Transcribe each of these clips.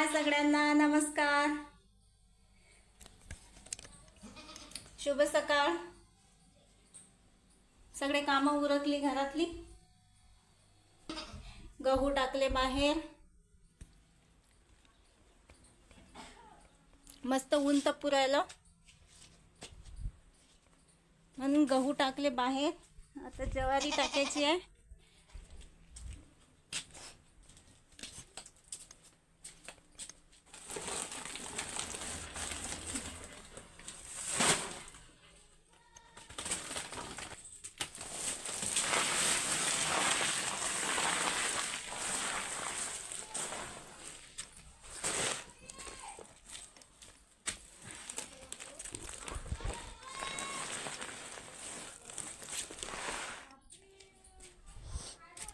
हाय सगळ्यांना नमस्कार. शुभ सकाळ. सगळे कामं उरकली घरातली? गहू टाकले बाहेर. मस्त ऊन तर पुरायला. म्हणून गहू टाकले बाहेर. आता ज्वारी टाकायची आहे.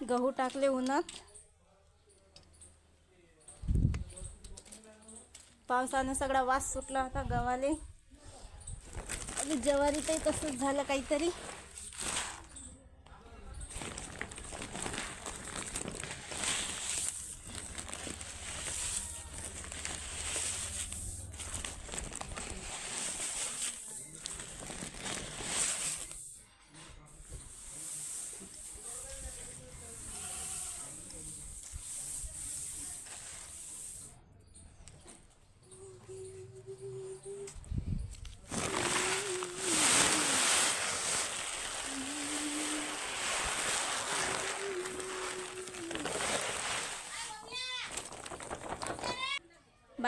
गहू टाकले उन्हात. पावसानं सगळा वास सुटला होता गव्हाले. आणि ज्वारीतही तसंच झालं काहीतरी.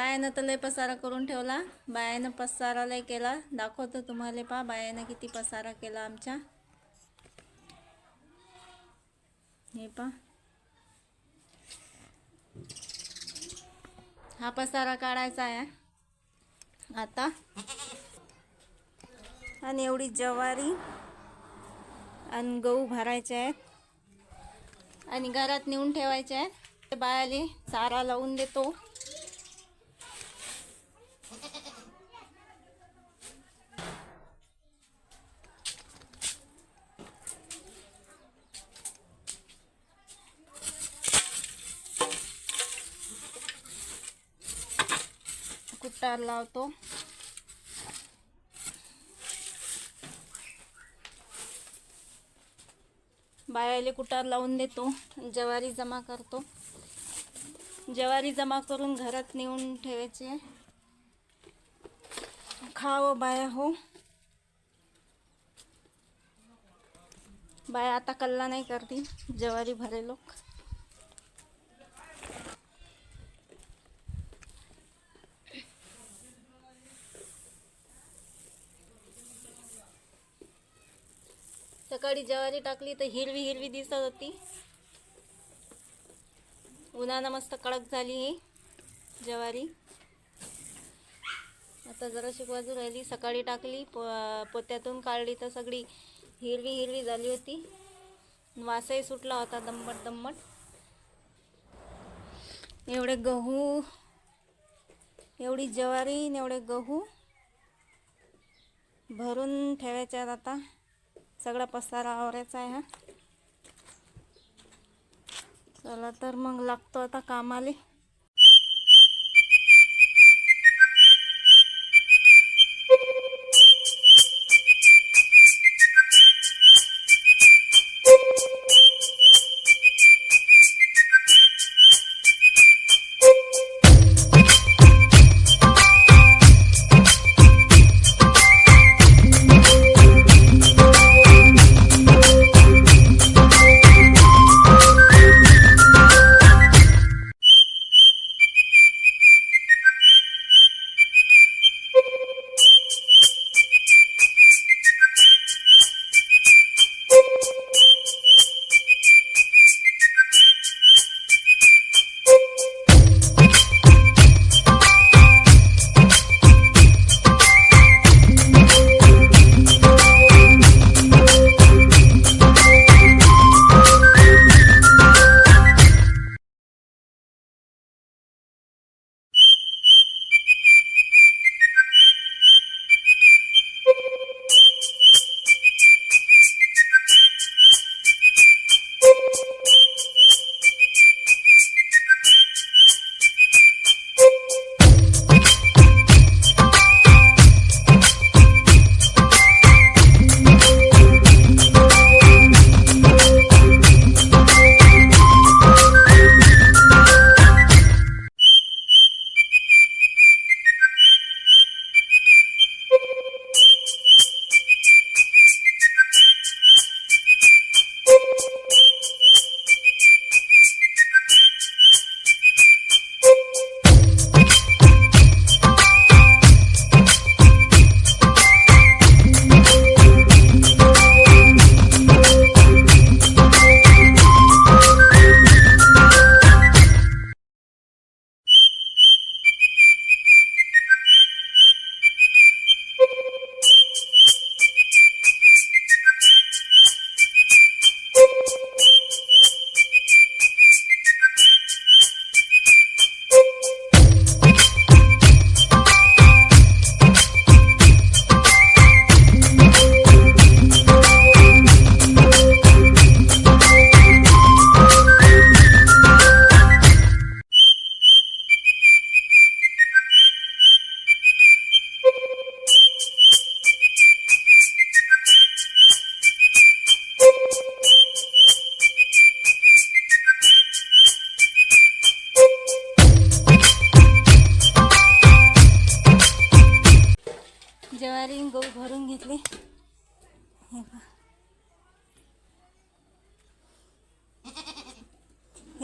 बायानं तर लय पसारा करून ठेवला. बायानं पसारा लय केला. दाखवतो तुम्हाला पा बायानं किती पसारा केला आमच्या. हे पा हा पसारा काढायचा आहे. आता. आणि एवढी ज्वारी आणि गहू भरायचे आहेत. आणि घरात नेऊन ठेवायचे आहेत. बायाले चारा लावून देतो. कुट्टार लावतो. बायाले कुटार लावून देतो. ज्वारी जमा करतो. ज्वारी जमा करून घरात नेऊन ठेवायचे. खावं बाया हो. बाया आता कल्ला नाही करती. ज्वारी भरे लोक. सकाळी ज्वारी टाकली तर हिरवी हिरवी दिसत होती. उन्हानं मस्त कडक झाली ही ज्वारी. आता जराशी बाजू राहिली सकाळी टाकली प पोत्यातून काढली तर सगळी हिरवी हिरवी झाली होती. वासही सुटला होता दम्मट दमट एवढे गहू एवढी ज्वारी एवढे गहू भरून ठेवायच्यात आता. सगळा पसारा आवरायचा आहे हा. चला तर मग लागतो आता कामाला.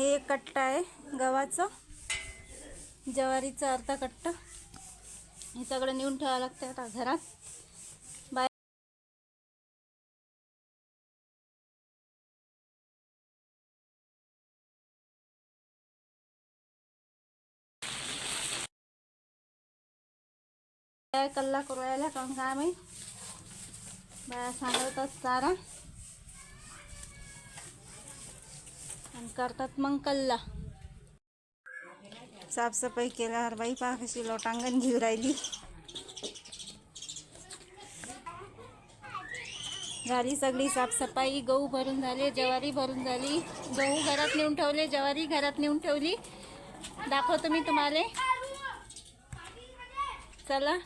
हे एक कट्टा आहे गव्हाचं. ज्वारीचं अर्धा कट्टा. हे सगळं नेऊन ठेवावं लागतं आता घरात. बाय. कल्ला करू यायला काऊन काय माहीत? बाया सांगतात सारा. आणि करतात मग कल्ला. साफसफाई केल्यावर बाई पहा कशी लोटांगण घेऊ राहिली. झाली सगळी साफसफाई. गहू भरून झाले ज्वारी भरून झाली. गहू घरात नेऊन ठेवले ज्वारी घरात नेऊन ठेवली. दाखवतो मी तुम्हाला. चला.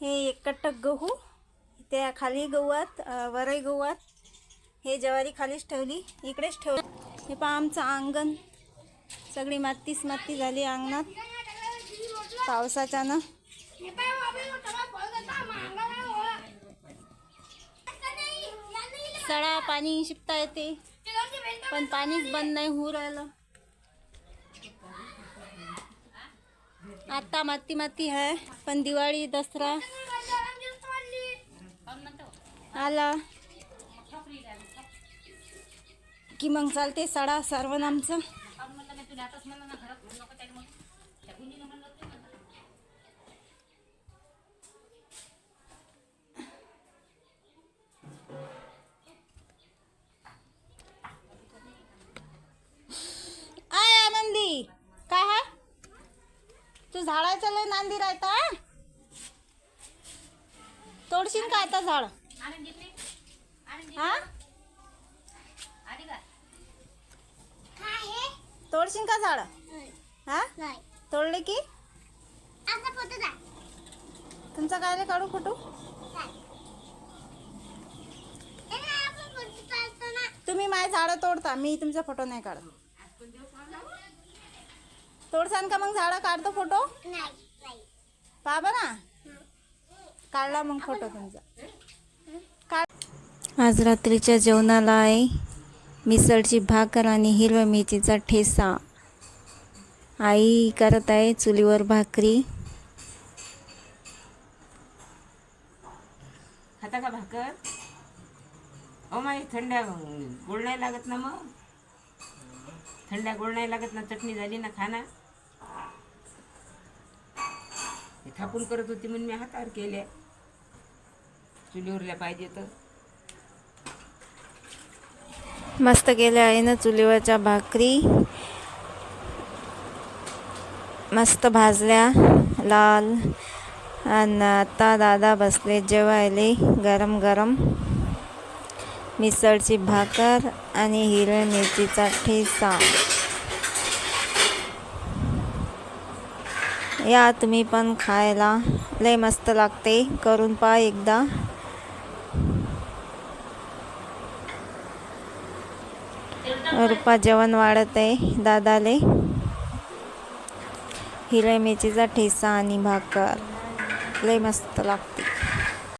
हे एक कट्टक गहू. त्या खाली गवत वरई गवत हे ज्वारी खालीच ठेवली. इकडेच ठेव. हे पहा आमचं अंगण. सगळी मातीच माती झाली अंगणात. पावसाच्यानं. सडा पाणी शिपता येते. पण पाणीच बंद नाही होऊ राहिलं. आता माती माती आहे पण दिवाळी दसरा आला. की मग चालते सडा सर्वनामचं आय आनंदी काय हा? तू झाडाच्या लय नांदी राहता तोडशील का आता झाड? हा? तोडशील का झाड? हा? तोडले की? तुमचा काय रे काढू फोटो तुम्ही माझे झाडं तोडता मी तुमचा फोटो नाही काढत. तोडसान का मग झाडं? काढतो फोटो पाहा ना काढला मग फोटो तुमचा. काढ आज रात्रीच्या जेवणाला आहे. मिसळची भाकर आणि हिरव्या मिरचीचा ठेसा. आई करत आहे चुलीवर भाकरी. खाता का भाकर? ओ माई थंड्या गोड नाही लागत ना मग? थंड्या गोड नाही लागत ना चटणी झाली ना खाना. थापून करत होती म्हणून मी हातावर केल्या. चुलीवरल्या पाहिजे तर. मस्त केल्या आहे ना चुलीवरच्या भाकरी. मस्त भाजल्या लाल. आणि आता दादा बसले जेवायले गरम गरम. मिसळची भाकर आणि हिरव्या मिरचीचा ठेसा या तुम्ही पण खायला. लय मस्त लागते. करून पा एकदा. रुपा जेवण वाढत आहे दादाले. हिरव्या मिरचीचा ठेसा आणि भाकर. लय मस्त लागते.